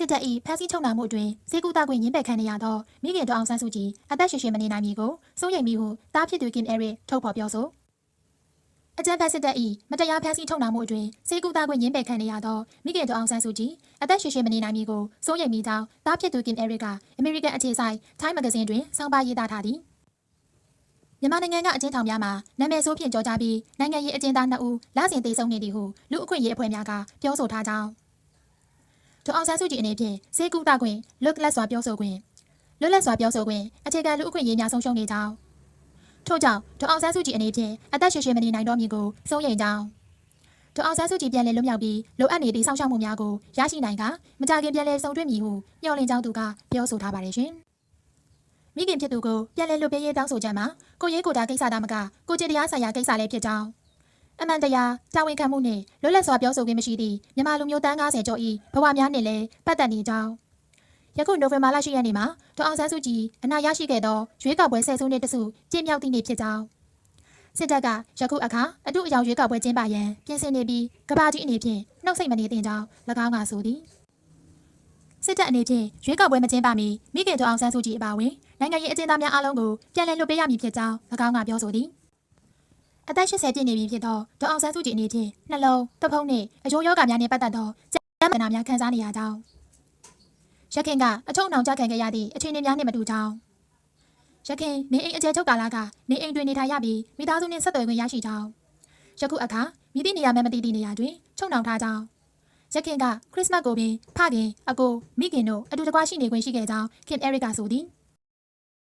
စစ်တပ်၏ဖမ်းဆီးချုပ်နှောင်မှုအတွင်းစေကူတာခွင့်ရင်းပယ်ခံနေရသောမိခင်တော်အောင်ဆန်းစုကြည်အသက်ရှင်ရှင်မနေနိုင်မည်ကိုစိုးရိမ်မိဟုတားဖြစ်သူကင်အဲရစ်ထုတ်ဖော်ပြောဆိုအကြံဖက်စစ်တပ်၏မတရားဖမ်းဆီးချုပ်နှောင်မှုအတွင်းစေကူတာခွင့်ရင်းပယ်ခံနေရသောမိခင်တော်အောင်ဆန်းစုကြည်အသက်ရှင်ရှင်မနေနိုင်မည်ကိုစိုးရိမ်မိကြောင်းတားဖြစ်သူကင်အဲရစ်ကအမေရိကန်အခြေစိုက် Time Magazine တွင်စောင်းပါရေးသားထားသည်မြန်မာနိုင်ငံကအကျဉ်းထောင်များမှာနာမည်ဆိုးဖြင့်ကြော်ကြားပြီးနိုင်ငံရေးအကျဉ်းသား2ဦးလစဉ်သေဆုံးနေသည်ဟုလူအခွင့်အရေးအဖွဲ့များကပြောဆိုထားကြောင်း ဒေါ်အောင်ဆန်းစုကြည်အနေဖြင့်စေကူတာခွင့်လွတ်လပ်စွာပြောဆိုခွင့်လွတ်လပ်စွာပြောဆိုခွင့်အခြေခံလူအခွင့်အရေးများဆုံးရှုံးနေကြောင်းထို့ကြောင့်ဒေါ်အောင်ဆန်းစုကြည်အနေဖြင့်အသက်ရှင်ရှင်မနေနိုင်တော့မည်ကိုစိုးရိမ်ကြောင်းဒေါ်အောင်ဆန်းစုကြည်ပြန်လည်လွတ်မြောက်ပြီးလိုအပ်နေသည့်စောင့်ရှောက်မှုများကိုရရှိနိုင်ကမကြခင်ပြန်လည်ဆုံတွေ့မည်ဟုမျှော်လင့်ကြောင်းသူကပြောဆိုထားပါတယ်ရှင်မိခင်ဖြစ်သူကိုပြန်လည်လွတ်ပေးရေးတောင်းဆိုချက်မှာကိုရေးကိုတာကိစ္စသားမကကိုကြည်တရားဆိုင်ရာကိစ္စလည်းဖြစ်ကြောင်း အမှန်တရားတာဝန်ခံမှုနဲ့လွတ်လပ်စွာပြောဆိုခွင့်မရှိသည့်မြန်မာလူမျိုးတန်း90ကျော်၏ဘဝများနှင့်လည်းပတ်သက်နေကြောင်းယခုနိုဝင်ဘာလ10ရက်နေ့မှာဒေါအောင်ဆန်းစုကြည်အနာရရှိခဲ့သောရွေးကောက်ပွဲဆယ်စုနှစ်တစုကျင်းမြောက်သည့်နေ့ဖြစ်ကြောင်းစစ်တပ်ကယခုအခါအတုအယောင်ရွေးကောက်ပွဲကျင်းပရန်ပြင်ဆင်နေပြီးကဘာကြီးအနေဖြင့်နှုတ်ဆက်မနေသင့်ကြောင်း၎င်းကဆိုသည်စစ်တပ်အနေဖြင့်ရွေးကောက်ပွဲမကျင်းပမီမိခင်ဒေါအောင်ဆန်းစုကြည်အပါအဝင်နိုင်ငံရေးအကျဉ်းသားများအားလုံးကိုပြန်လည်လွှတ်ပေးရမည်ဖြစ်ကြောင်း၎င်းကပြောဆိုသည် အသက်80ပြည့်နေပြီဖြစ်တော့ဒေါအောင်ဆန်းစုကြည်အနေဖြင့်နှလုံးတဖုံးနဲ့အကျိုးယောဂများနဲ့ပတ်သက်သောကျန်းမာရေးများခံစားနေရကြောင်းရခင်ကအချုံအောင်ကြခံခဲ့ရသည့်အခြေအနေများနှင့်မတူကြောင်းရခင်နေအိမ်အကျယ်ချုပ်ကာလကနေအိမ်တွင်နေထိုင်ရပြီးမိသားစုနှင့်ဆက်သွယ်ခွင့်ရရှိကြောင်းယခုအခါမိသည့်နေရာမှမသိသည့်နေရာတွင်ချုံနှောင်ထားကြောင်းရခင်ကခရစ်စမတ်ကိုပင်ဖခင်အကိုမိခင်တို့အတူတကွရှိနေခွင့်ရှိခဲ့ကြောင်းခင်အဲရစ်ကဆိုသည်